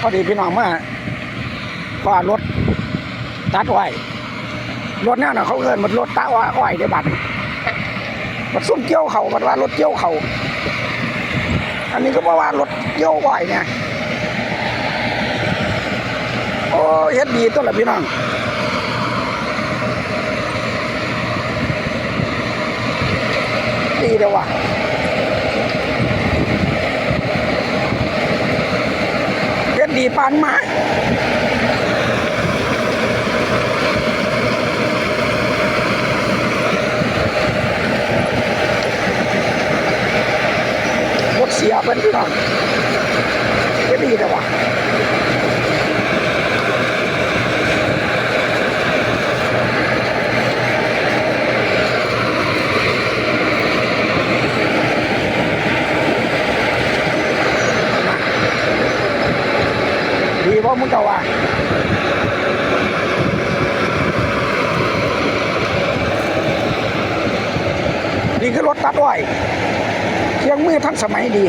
พอดีพี่น้องมาพอรถตัดไว้รถเนี่ยนะเขาเอินมันรถตาอ้อยได้บัตรมันซุ่มเกี่ยวเขามันว่ารถเกี่ยวเขาอันนี้ก็บอกว่ารถเกี่ยวอ้อยเนี่ยโอ้เฮ็ดดีตัวละพี่น้องดีเลยว่ะ เฮ็ ดีปานมาหมดเสียเป็นพี่น้องเฮ็ดดีแต่ว่า ดีเพราะมึงก็ว่านี่คือรถตัดอ้อยเครื่องมือทันสมัยดี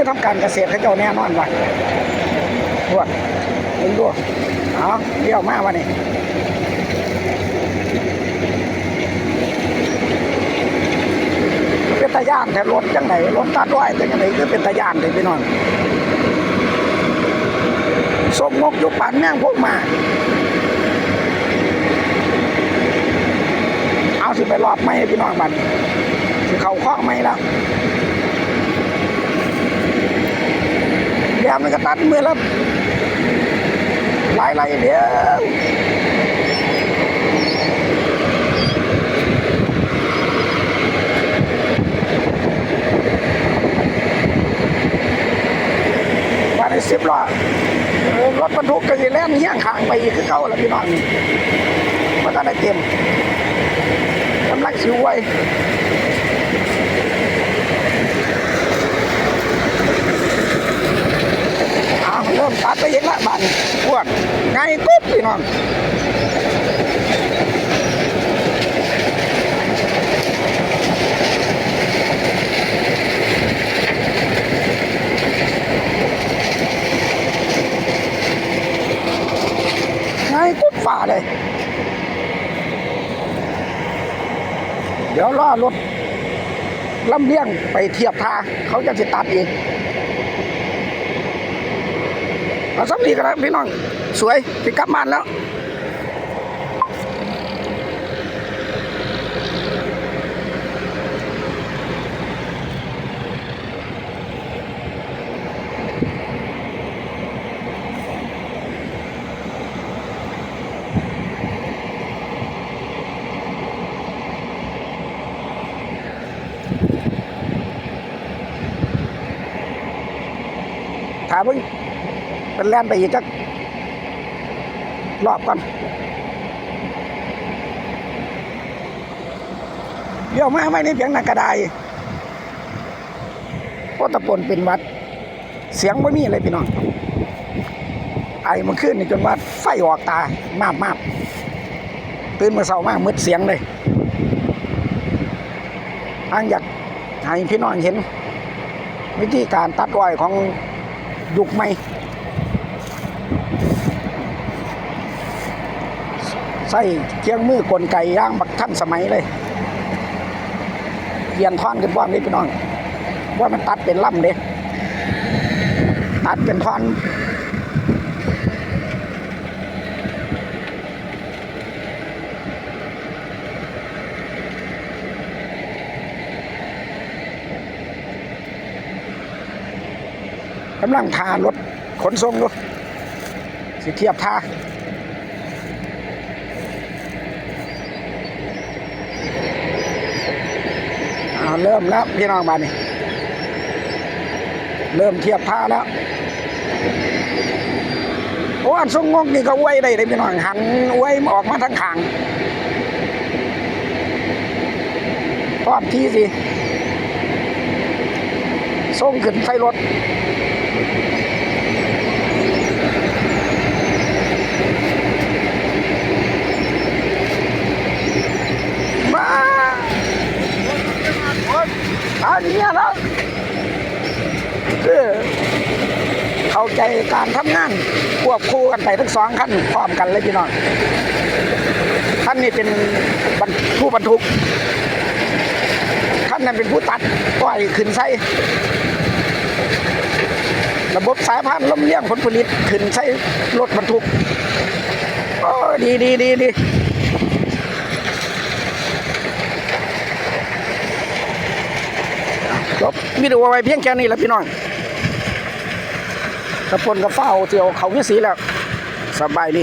อทำการเกษตรเขาเจ้าแน่นอนว่ะพวกมึงดูเอาเลี้ยวมากวะนี่เป็นตะยานแต่รถจังไหนรถตัดด้วยเป็นยังไงคือเป็นตะยานเลยพี่น้องสมงกยุคปันแม่งพวกมาเอาสิไปรอบไม่พี่น้องบันสิเขาข้อไม่แล้ว แยมมันก็ตัดมือแล้วหลายไรเดียวมาในสิบล้อรถบรรทุกก็จะแล่นเฮี้ยงขางไปอีกคือเก่าแล้วพี่น้องมันก็ได้เต็มกำลังสิวไว้ เอาเริ่ม ตัดไปเห็นละบันพวกไงกุ๊บพี่น้องไงกุ๊บฝ่าเลย เดี๋ยวล่อรถลำเลียงไปเทียบทาเขาจะสิตัดอีกเอาสัก ทีกันแล้วพี่น้อง สวยพี่กลับบ้านแล้วถามเพิ่ง เป็นแล่นไปอีกจักรอบก่อนเดี๋ยวมาไม่ในเพียงนักกระไดเพราะตะปนเป็นวัด เสียงไม่มีเลยพี่น้อง ไอ้มันขึ้นนี่จนว่าไฟออกตา มาบมาบตื่นมาเศร้ามากมืดเสียงเลยอังอยากให้พี่น้องเห็น วิธีการตัดอ้อยของยุคใหม่ ใส่เครื่องมือกลไกย่างบักท่านสมัยเลยเกียนท่อนกันบ้างนี่พี่น้องว่ามันตัดเป็นล่ำเด้ตัดเป็นท่อนกำลังทารถขนส่งอยู่สิเทียบท่า เริ่มแล้วพี่น้องมานี่เริ่มเทียบท่าแล้วโอ้อันทรงงกนี่ก็ไว้ได้เลยพี่น้องหันไว้ออกมาทั้งขางพร้อมที่สิส่งขึ้นไส่รถ เข้าใจการทำงานควบคู่กันไปทั้งสองขั้นพร้อมกันเลยพี่น้องขั้นนี้เป็นผู้บรรทุกขั้นนั้นเป็นผู้ตัดปล่อยขึ้นใส่ระบบสายพานลำเลียงผลผลิตขึ้นใส่รถบรรทุกโอ้ดีดีดีดีจบวิดีโอไว้เพียงแค่นี้แหละพี่น้อง กระปนกระเฝ้าเจียวเขาวิสีแล้ว สบายดี